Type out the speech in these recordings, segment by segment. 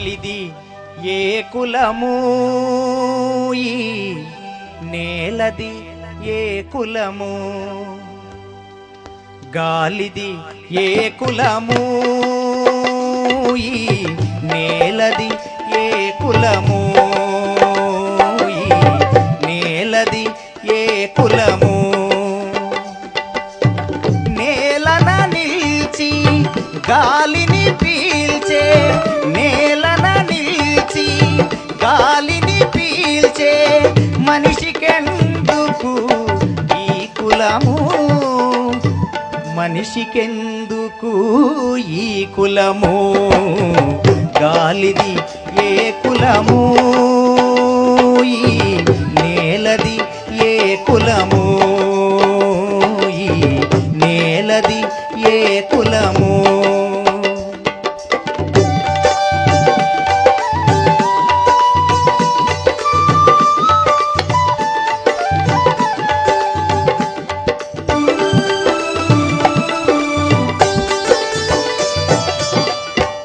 ఇది ఏ కులము? ఈ నేలది ఏ కులము? గాలిది ఏ కులము? ఈ నేలది ఏ కులము? ఈ నేలది ఏ కులము? నేలన నిలిచి గాలిని పీల్చే నే కులము. మనిషికెందుకు ఈ కులము? గాలిది ఏ కులము?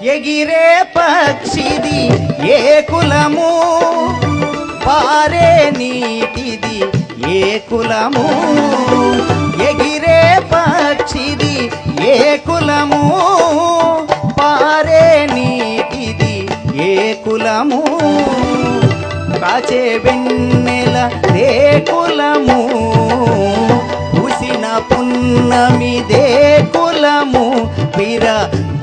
ఎగిరే పక్షిది ఏ కులము? పారే నీటిది ఏ కులము? ఎగిరే పక్షిది ఏ కులము? పారే నీటిది ఏ కులము? కాచే వెన్నెల దే కులము? పూసిన పున్నమిదే కులము? పిర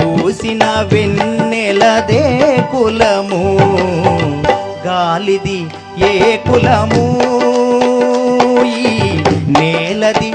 పూసిన వెన్నెలదే కులము గాలిది ఏ కులము? ఈ నేలది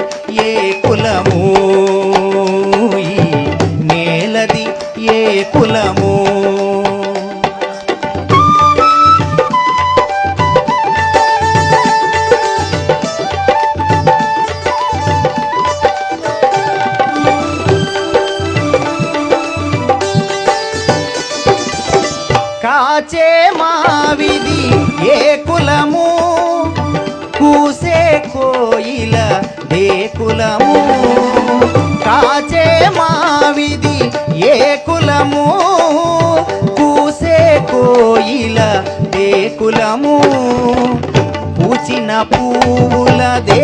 కాచే మావిది ఏ కులము? కూసే కోయిల దే కులము? కాచే మావిది ఏ కులము? కూసే కోయిల దే కులము? పూచిన పువ్వుల దే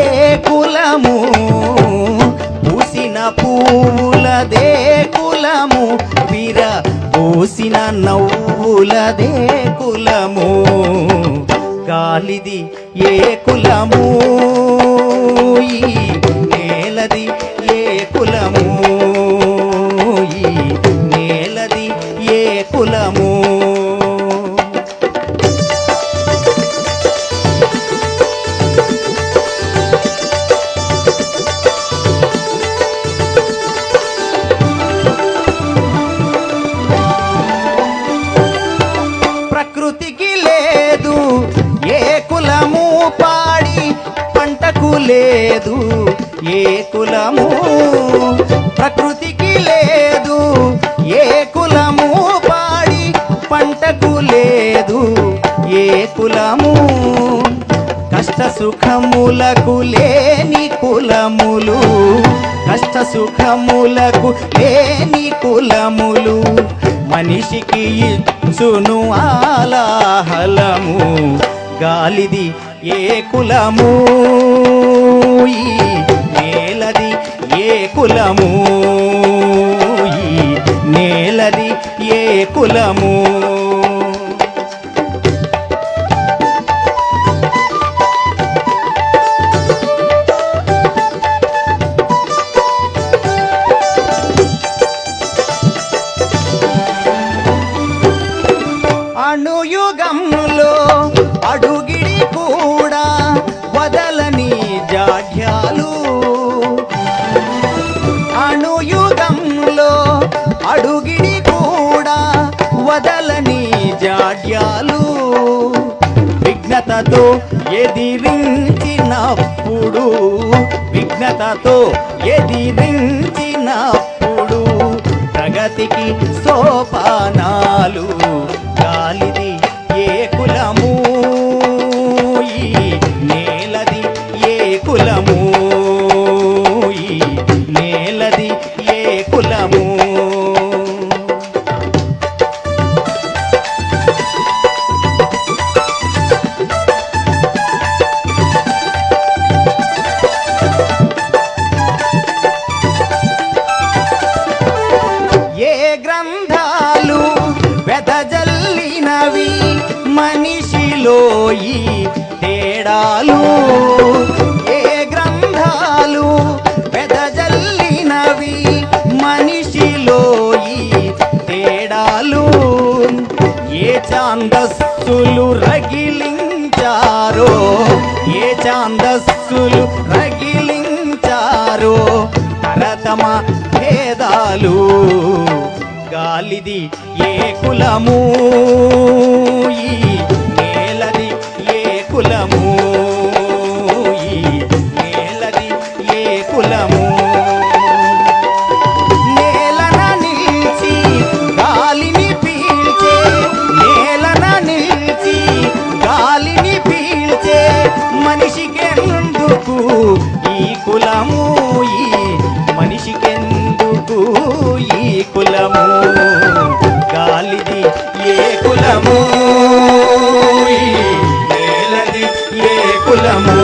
కులము? పూసిన పువ్వుల దే కులము? వీర పూసిన నవ్వు కులదే కులము గాలిది ఏ కులము? ప్రకృతికి లేదు. ఏ కులము పాడి పంటకు లేదు. ఏ కులము ప్రకృతికి లేదు. ఏ కులము పాడి పంటకు లేదు. ఏ కులము కష్ట సుఖములకు లేని కులములు. సుఖములకు లేని కులములు. మనిషికి ఇచ్చును ఆలాహలము. గాలిది ఏ కులము? ఈ నేలది ఏ కులము? ఈ నేలది ఏ కులము? అణుయుగంలో అడుగిడి కూడా వదలని జాఢ్యాలు అణుయుగంలో అడుగిడి కూడా వదలని జాఢ్యాలు విఘ్నతతో ఎదిరించినప్పుడు విఘ్నతతో ఎదిరించినప్పుడు ప్రగతికి సోపాన లోయి ఈ తేడాలు ఏ గ్రంథాలు పెదజల్లినవి మనిషిలో ఈ తేడాలు ఏ చాందస్సులు రగిలించారో? ఏ చాందస్సులు రగిలించారో? తరతమ భేదాలు గాలిది ఏ కులము? కులము ఈ మనిషికెందుకు ఈ కులము? గాలిది ఏ కులము? ఈ నేలది ఏ కులము?